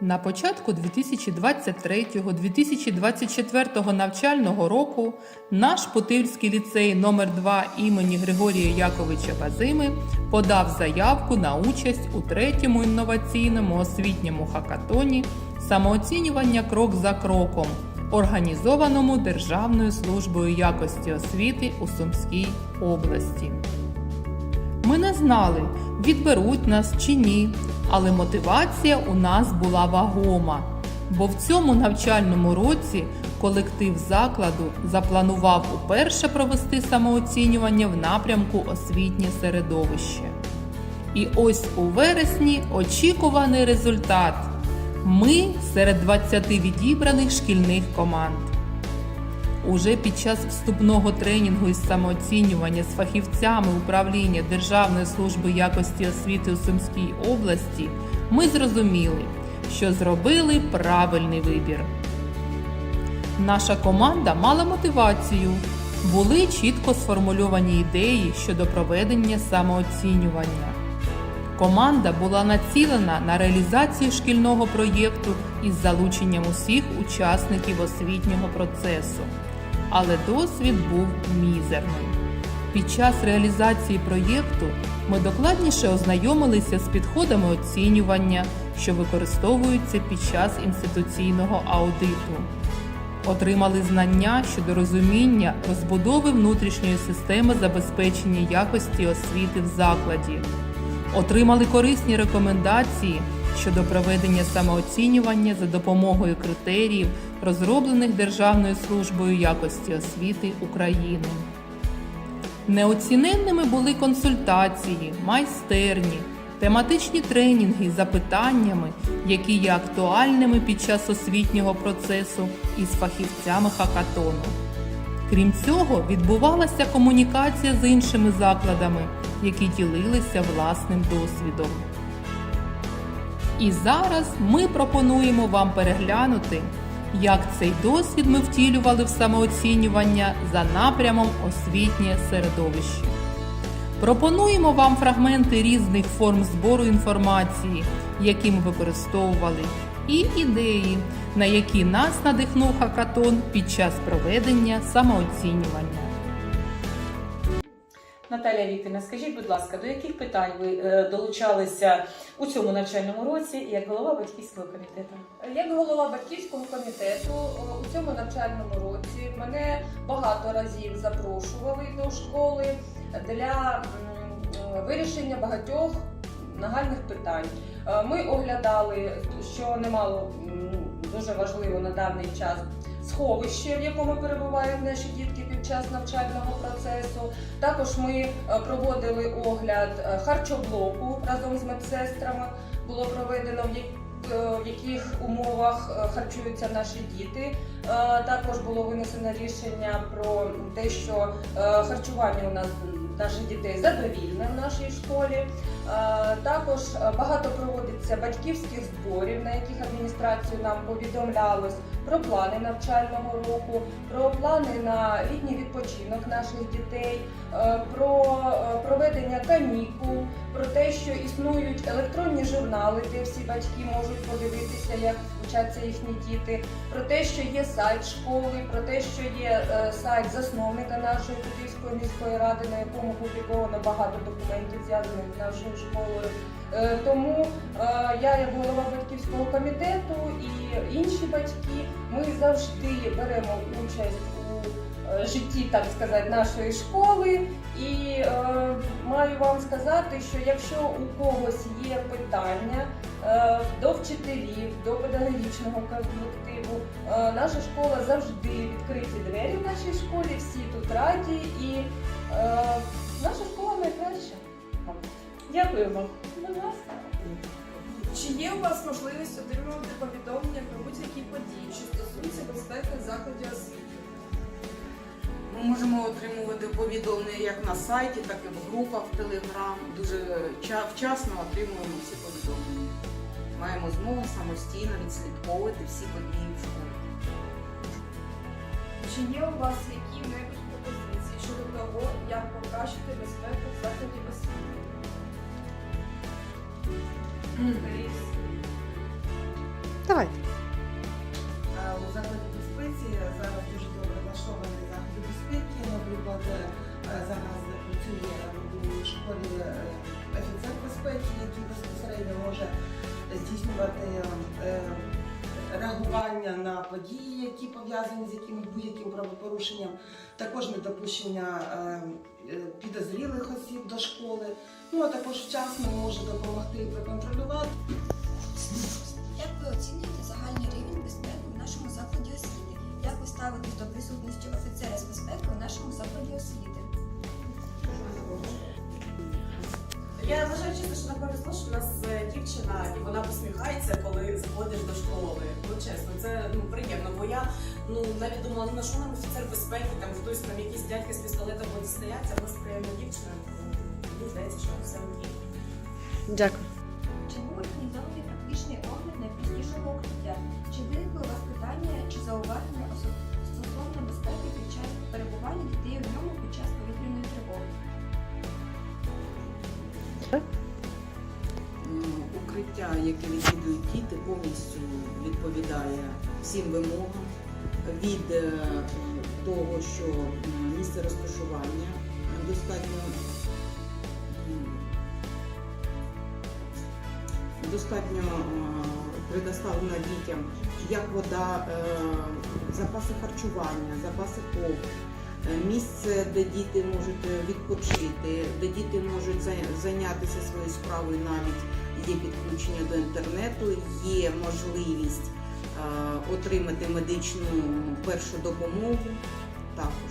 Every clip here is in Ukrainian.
На початку 2023-2024 навчального року наш Путильський ліцей номер 2 імені Григорія Яковича Базими подав заявку на участь у третьому інноваційному освітньому хакатоні самооцінювання крок за кроком, організованому Державною службою якості освіти у Сумській області. Не знали, відберуть нас чи ні, але мотивація у нас була вагома. Бо в цьому навчальному році колектив закладу запланував уперше провести самооцінювання в напрямку освітнє середовище. І ось у вересні очікуваний результат. Ми серед 20 відібраних шкільних команд. Уже під час вступного тренінгу із самооцінювання з фахівцями управління Державної служби якості освіти у Сумській області ми зрозуміли, що зробили правильний вибір. Наша команда мала мотивацію, були чітко сформульовані ідеї щодо проведення самооцінювання. Команда була націлена на реалізацію шкільного проєкту із залученням усіх учасників освітнього процесу, але досвід був мізерним. Під час реалізації проєкту ми докладніше ознайомилися з підходами оцінювання, що використовуються під час інституційного аудиту. Отримали знання щодо розуміння розбудови внутрішньої системи забезпечення якості освіти в закладі отримали корисні рекомендації щодо проведення самооцінювання за допомогою критеріїв, розроблених Державною службою якості освіти України. Неоціненними були консультації, майстерні, тематичні тренінги з запитаннями, які є актуальними під час освітнього процесу із фахівцями хакатону. Крім цього, відбувалася комунікація з іншими закладами, які ділилися власним досвідом. І зараз ми пропонуємо вам переглянути, як цей досвід ми втілювали в самооцінювання за напрямом освітнє середовище. Пропонуємо вам фрагменти різних форм збору інформації, які ми використовували, і ідеї, на які нас надихнув хакатон під час проведення самооцінювання. Наталія Вікторівна, скажіть, будь ласка, до яких питань ви е, долучалися у цьому навчальному році як голова батьківського комітету? Як голова батьківського комітету е, у цьому навчальному році мене багато разів запрошували до школи для е, вирішення багатьох нагальних питань. Ми оглядали, що немало дуже важливо на даний час сховище, в якому перебувають наші дітки під час навчального процесу. Також ми е, проводили огляд е, харчоблоку разом з медсестрами. Було проведено в е, яких умовах харчуються наші діти. Також було винесено рішення про те, що харчування у нас наших дітей задовільне в нашій школі. Е, Також е, багато проводиться батьківських зборів, на яких адміністрацію нам повідомлялось про плани навчального року, про плани на літній відпочинок наших дітей, е, про проведення канікул, що існують електронні журнали, де всі батьки можуть подивитися, як вчаться їхні діти, про те, що є сайт школи, про те, що є е, сайт засновника нашої Кутівської міської ради, на якому публіковано багато документів, зв'язаних з нашою школою. Е, Тому е, я, як голова батьківського комітету і інші батьки, ми завжди беремо участь житті, так сказати, нашої школи. І е, маю вам сказати, що якщо у когось є питання е, до вчителів, до педагогічного колективу, е, наша школа завжди відкриті двері в нашій школі, всі тут раді, і е, наша школа найкраща. Дякую вам. Будь ласка. Чи є у вас можливість отримувати повідомлення про будь-які події, що стосуються безпеки закладів освіти? Ми можемо отримувати повідомлення як на сайті, так і в групах в Телеграм. Дуже вчасно отримуємо всі повідомлення. Маємо змогу самостійно відслідковувати всі події в школі. Чи є у вас які-небудь пропозиції щодо того, як покращити безпеку закладів освіти? Борис? Давайте. У закладі безпеці зараз дуже добре заходи безпеки. Наприклад, е, зараз працює у школі е, офіцер безпеки, який безпосередньо може здійснювати е, реагування на події, які пов'язані з якимось будь-яким правопорушенням, також недопущення підозрілих осіб до школи. Ну а також вчасно може допомогти проконтролювати. Як ви оцінюєте Ставитесь до присутності офіцера з безпеки у нашому закладі освіти? Я вважаю чесно, що нам повезло, що в нас е, дівчина і вона посміхається, коли заходиш до школи. Ну чесно, це ну приємно. Бо я ну навіть думала, ну на що нам офіцер безпеки, там хтось там якісь дядьки з пістолетом буде стояти, а в нас приємна дівчина. Мені здається, що все окей. Дякую. Чому організований практичний огляд найпростішого укриття? Чи виникли у вас питання чи зауваження стосовно безпеки під час перебування дітей у ньому під час повітряної тривоги? Укриття, яке відвідують діти, повністю відповідає всім вимогам від е, того, що місце розташування достатньо достатньо е, предоставлена дітям як вода, е, запаси харчування, запаси ков, е, місце, де діти можуть відпочити, де діти можуть зайнятися своєю справою, навіть є підключення до інтернету, є можливість отримати медичну першу допомогу також.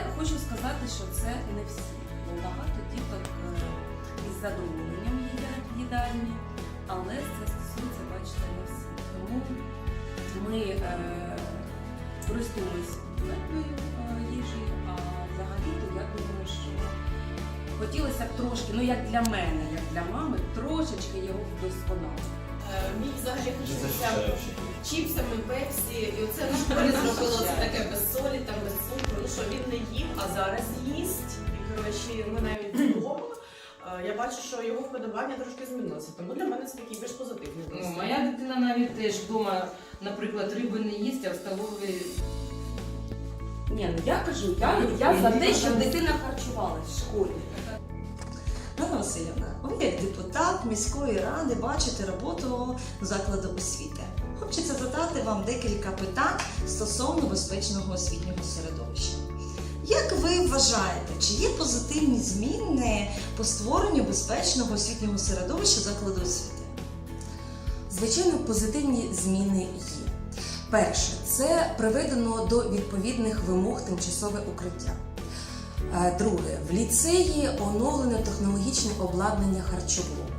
Але хочу сказати, що це не всі. Бо багато діток е, із задоволенням їдять в їдальні, але це стосується, бачите, не всі. Тому ми е, користуємось легкою е, їжею, а взагалі-то я думаю, що хотілося б трошки, ну як для мене, як для мами, трошечки його вдосконалити. Мій взагалі хочеться чіпсами, пепсі, і оце школі зробило це таке без солі, там без цукру. Ну що він не їв, а зараз їсть. І коротше, ми навіть вдома. Я бачу, що його вподобання трошки змінилося. Тому для мене це такий більш позитивний Ну, моя дитина навіть теж вдома, наприклад, риби не їсть, а в столовій Ні, ну я кажу, я, я за те, щоб дитина харчувалась в школі. Ганна Васильівна, ви як депутат міської ради бачите роботу закладу освіти. Хочеться задати вам декілька питань стосовно безпечного освітнього середовища. Як ви вважаєте, чи є позитивні зміни по створенню безпечного освітнього середовища закладу освіти? Звичайно, позитивні зміни є. Перше, це приведено до відповідних вимог тимчасове укриття. Е, Друге, в ліцеї оновлене технологічне обладнання харчоблоку.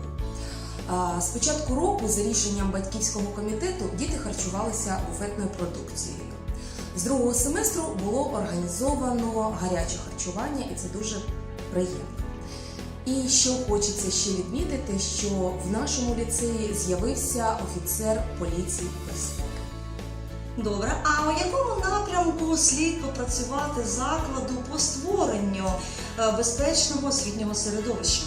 А, З початку року, за рішенням батьківського комітету, діти харчувалися буфетною продукцією. З другого семестру було організовано гаряче харчування, і це дуже приємно. І що хочеться ще відмітити, що в нашому ліцеї з'явився офіцер поліції. Добре, а у якому напрямку слід попрацювати закладу по створенню е, безпечного освітнього середовища?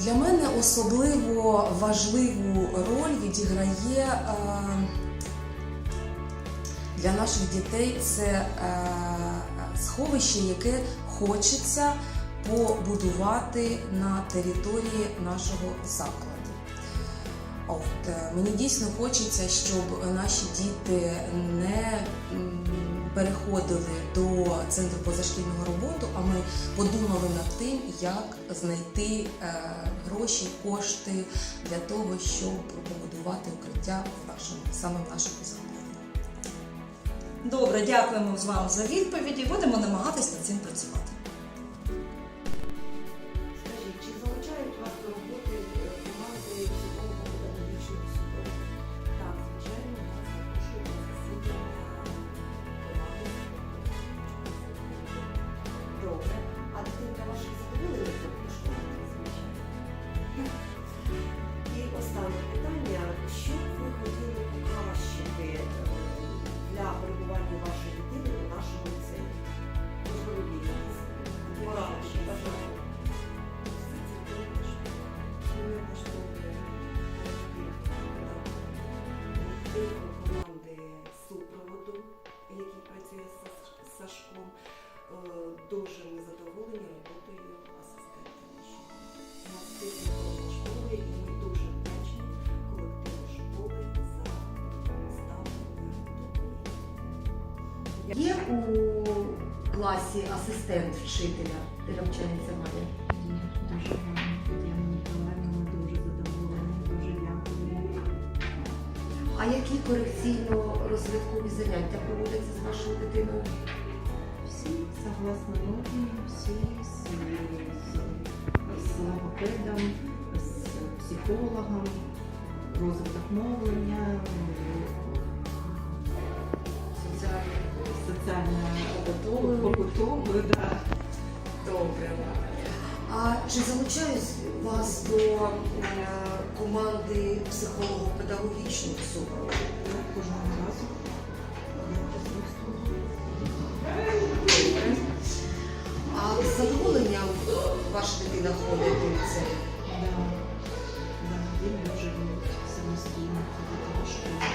Для мене особливо важливу роль відіграє е, для наших дітей це е, сховище, яке хочеться побудувати на території нашого закладу. От е, мені дійсно хочеться, щоб наші діти не переходили до центру позашкільного роботу, а ми подумали над тим, як знайти е, гроші, кошти для того, щоб побудувати укриття в нашому саме в нашому закладі. Добре, дякуємо з вам за відповіді. Будемо намагатись над цим працювати. Асистент вчителя, де навчається Маля? Дуже Тетяна Миколаївна, дуже задоволені, дуже дякуємо. А які корекційно-розвиткові заняття проводяться з вашою дитиною? Всі согласно нормі, всі з, з, з логопедом, з психологом, розвиток мовлення, Соціальні соціально побутове, да. Добре. А чи залучають вас до е, команди психолого-педагогічного супроводу? кожного разу. А з задоволенням ваша дитина ходить ліцею? Да. Да, він дуже любить самостійно ходити до школи.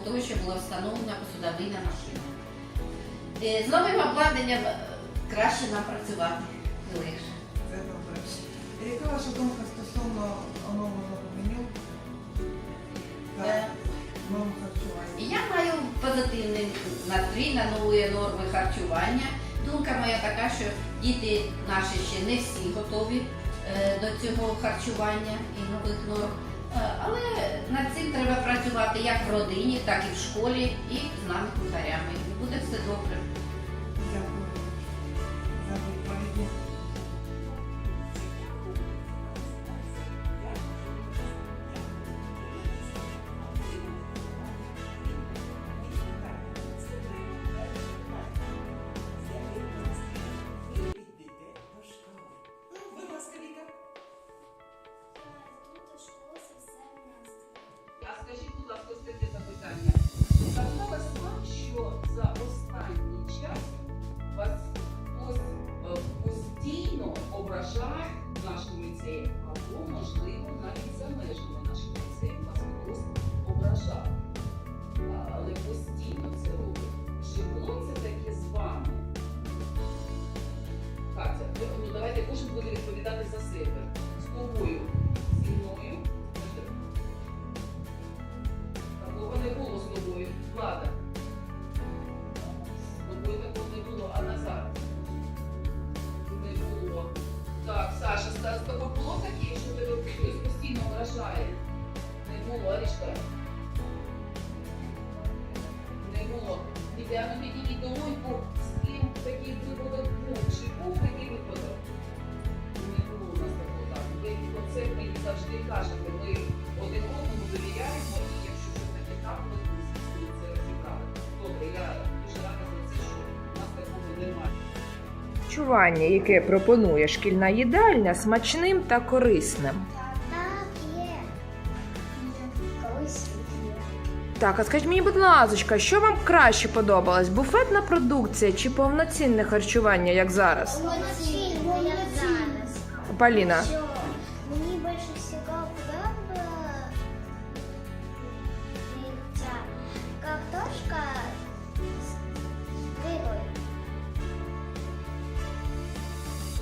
Рахунок того, що була встановлена посудовийна машина. Е, З новим обладнанням е, краще нам працювати і легше. Це добре. Яка ваша думка стосовно оновленого меню Е, нового харчування? Я маю позитивний настрій на нові норми харчування. Думка моя така, що діти наші ще не всі готові е, до цього харчування і нових норм. Е, Але над цим треба працювати як в родині, так і в школі, і з нами кухарями. Буде все добре. Скажіть, будь ласка, ось таке запитання. Сталося так, що за останній час вас е, постійно ображає в нашому ліцеї, або, можливо, навіть за межами нашого ліцею вас хтось ображав. Але постійно це робить. Чи було це таке з вами? Харчування, яке пропонує шкільна їдальня, смачним та корисним. Так, є. Колись є. Так, а скажіть мені, будь ласка, що вам краще подобалось? Буфетна продукція чи повноцінне харчування, як зараз? Повноцінне, як зараз. Поліна.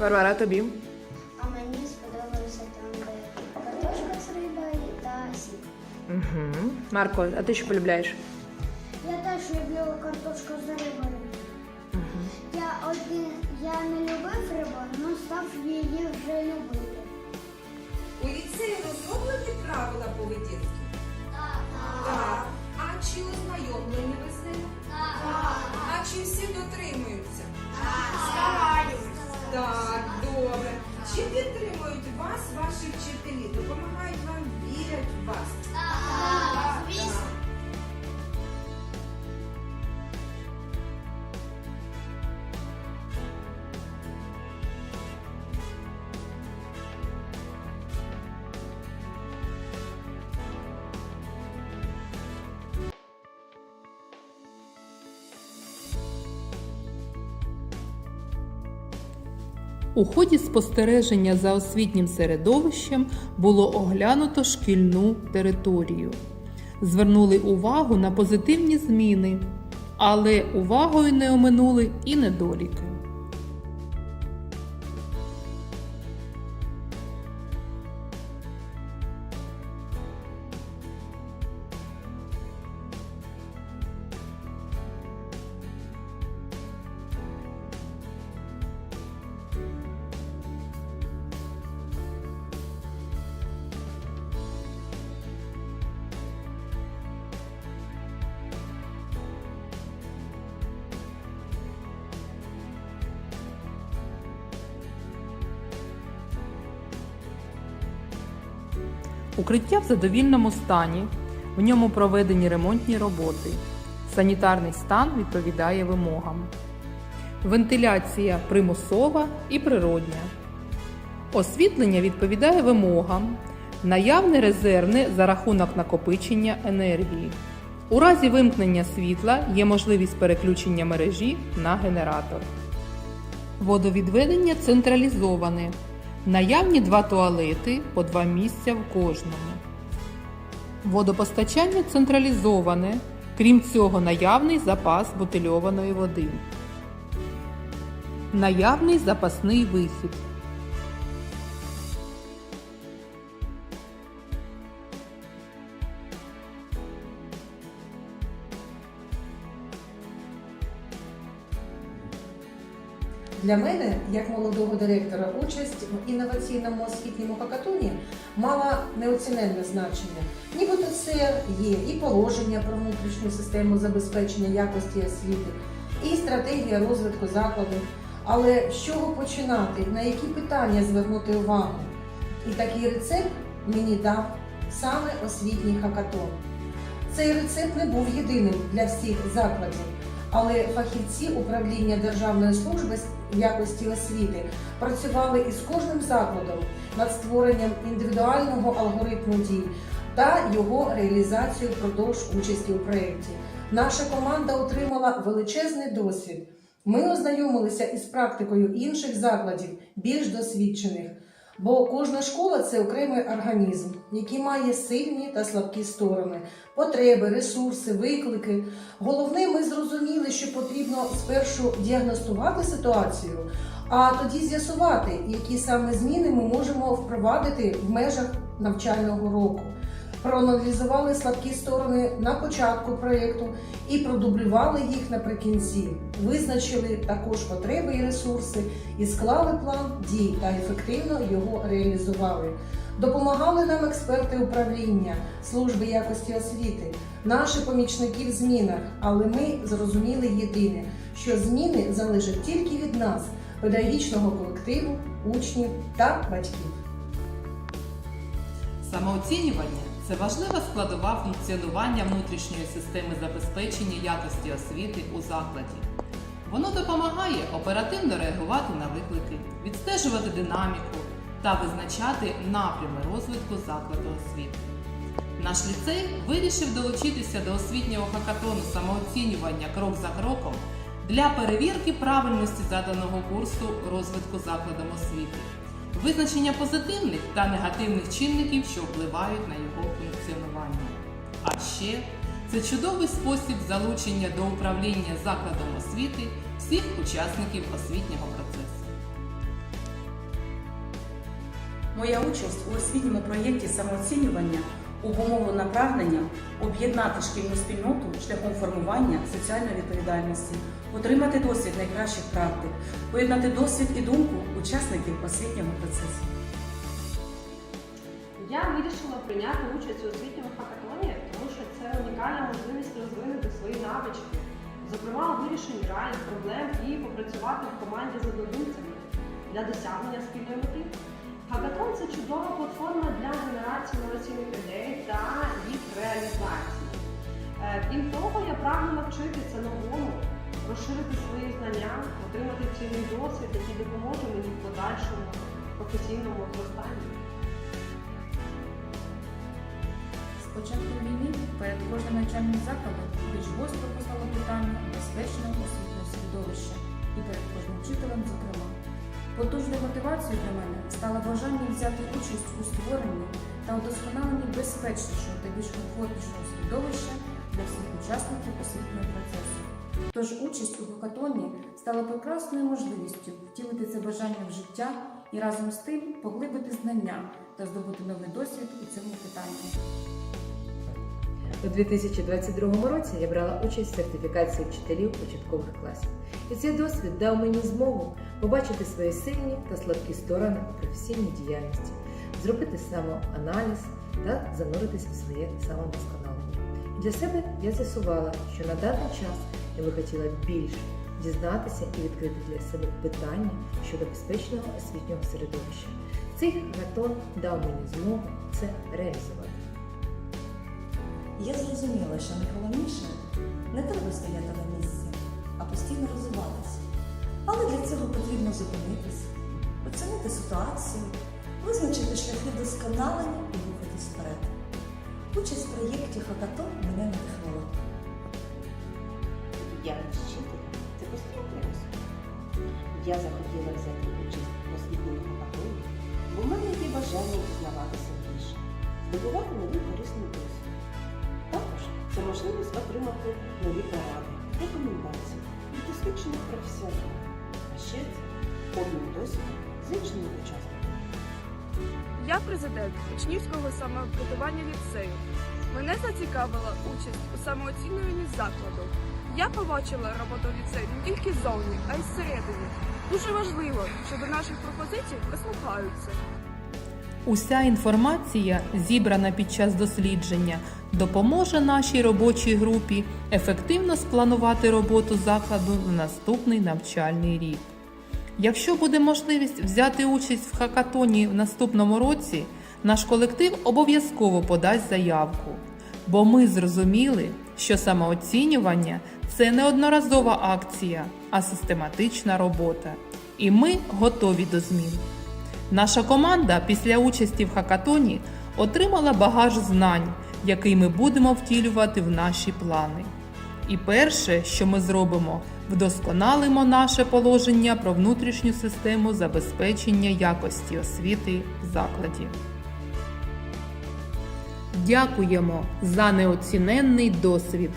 Варвара, тобі. А мені сподобалося там, де картошка з рибою та сік. Угу. Марко, а ти що полюбляєш? Я теж люблю картошку з рибою. Угу. Я один я не любив рибу, але став її вже любити. У ліцеї розроблені правила поведінки? Так. Так. А чи ознайомлені ви з ними? Так. А чи всі дотримуються? Так. Так, добре. Чи підтримують вас ваші вчителі допомагають вам, вірять в вас? У ході спостереження за освітнім середовищем було оглянуто шкільну територію. Звернули увагу на позитивні зміни, але увагою не оминули і недоліки. Укриття в задовільному стані. В ньому проведені ремонтні роботи. Санітарний стан відповідає вимогам. Вентиляція примусова і природня. Освітлення відповідає вимогам. Наявне резервне за рахунок накопичення енергії. У разі вимкнення світла є можливість переключення мережі на генератор. Водовідведення централізоване. Наявні два туалети по два місця в кожному. Водопостачання централізоване. Крім цього, наявний запас бутильованої води. Наявний запасний вихід. Для мене, як молодого директора, участь в інноваційному освітньому хакатоні мала неоціненне значення. Нібито це є і положення про внутрішню систему забезпечення якості освіти, і стратегія розвитку закладу. Але з чого починати, на які питання звернути увагу? І такий рецепт мені дав саме освітній хакатон. Цей рецепт не був єдиним для всіх закладів, але фахівці управління Державної служби якості освіти працювали із кожним закладом над створенням індивідуального алгоритму дій та його реалізацією впродовж участі у проєкті. Наша команда отримала величезний досвід. Ми ознайомилися із практикою інших закладів, більш досвідчених. Бо кожна школа це окремий організм, який має сильні та слабкі сторони, потреби, ресурси, виклики. Головне, ми зрозуміли, що потрібно спершу діагностувати ситуацію, а тоді з'ясувати, які саме зміни ми можемо впровадити в межах навчального року. Проаналізували слабкі сторони на початку проєкту і продублювали їх наприкінці. Визначили також потреби і ресурси і склали план дій та ефективно його реалізували. Допомагали нам експерти управління, служби якості освіти, наші помічники в змінах, але ми зрозуміли єдине, що зміни залежать тільки від нас, педагогічного колективу, учнів та батьків. Самооцінювання це важлива складова функціонування внутрішньої системи забезпечення якості освіти у закладі. Воно допомагає оперативно реагувати на виклики, відстежувати динаміку та визначати напрями розвитку закладу освіти. Наш ліцей вирішив долучитися до освітнього хакатону самооцінювання крок за кроком для перевірки правильності заданого курсу розвитку закладом освіти визначення позитивних та негативних чинників, що впливають на його функціонування. А ще це чудовий спосіб залучення до управління закладом освіти всіх учасників освітнього процесу. Моя участь у освітньому проєкті самооцінювання обумовлена прагненням об'єднати шкільну спільноту шляхом формування соціальної відповідальності, отримати досвід найкращих практик, поєднати досвід і думку учасників освітнього процесу. Я вирішила прийняти участь у освітньому хакатоні, тому що це унікальна можливість розвинути свої навички, зокрема у вирішенні реальних проблем і попрацювати в команді з однодумцями для досягнення спільної мети. Хакатон це презентації інноваційних ідей та їх реалізації. Е, Крім того, я прагну навчитися новому, розширити свої знання, отримати цінний досвід, який допоможе мені в подальшому професійному зростанні. З початку війни перед кожним навчальним закладом більш гостро постало питання безпечного освітнього середовища і перед кожним вчителем, зокрема. Потужною мотивацією для мене стало бажання взяти участь у створенні та удосконаленні безпечнішого та більш комфортнішого середовища для всіх учасників освітнього процесу. Тож участь у хакатоні стала прекрасною можливістю втілити це бажання в життя і разом з тим поглибити знання та здобути новий досвід у цьому питанні. У 2022 році я брала участь в сертифікації вчителів початкових класів. І цей досвід дав мені змогу побачити свої сильні та слабкі сторони у професійній діяльності, зробити самоаналіз та зануритися в своє самовдосконалення. Для себе я з'ясувала, що на даний час я би хотіла більше дізнатися і відкрити для себе питання щодо безпечного освітнього середовища. Цей хакатон дав мені змогу це реалізувати. Я зрозуміла, що найголовніше не треба стояти на місці, а постійно розвиватися. Але для цього потрібно зупинитись, оцінити ситуацію, визначити шляхи досконалення і рухатись вперед. Участь в проєкті Хакатон мене надихнула. Я вчитель. Це постійний розвиток. Я захотіла взяти участь в освітньому хакатоні, бо в мене є бажання дізнаватися більше, здобувати новий корисний досвід. Також це можливість отримати нові поради, рекомендації від досвідчених професіоналів. А ще це обмін досвідом з іншими учасниками. Я президент учнівського самоврядування ліцею. Мене зацікавила участь у самооцінюванні закладу. Я побачила роботу ліцею не тільки ззовні, а й зсередини. Дуже важливо, що до наших пропозицій прислухаються. Уся інформація, зібрана під час дослідження, допоможе нашій робочій групі ефективно спланувати роботу закладу на наступний навчальний рік. Якщо буде можливість взяти участь в хакатоні в наступному році, наш колектив обов'язково подасть заявку, бо ми зрозуміли, що самооцінювання це не одноразова акція, а систематична робота. І ми готові до змін. Наша команда після участі в хакатоні отримала багаж знань, який ми будемо втілювати в наші плани. І перше, що ми зробимо, вдосконалимо наше положення про внутрішню систему забезпечення якості освіти в закладі. Дякуємо за неоціненний досвід.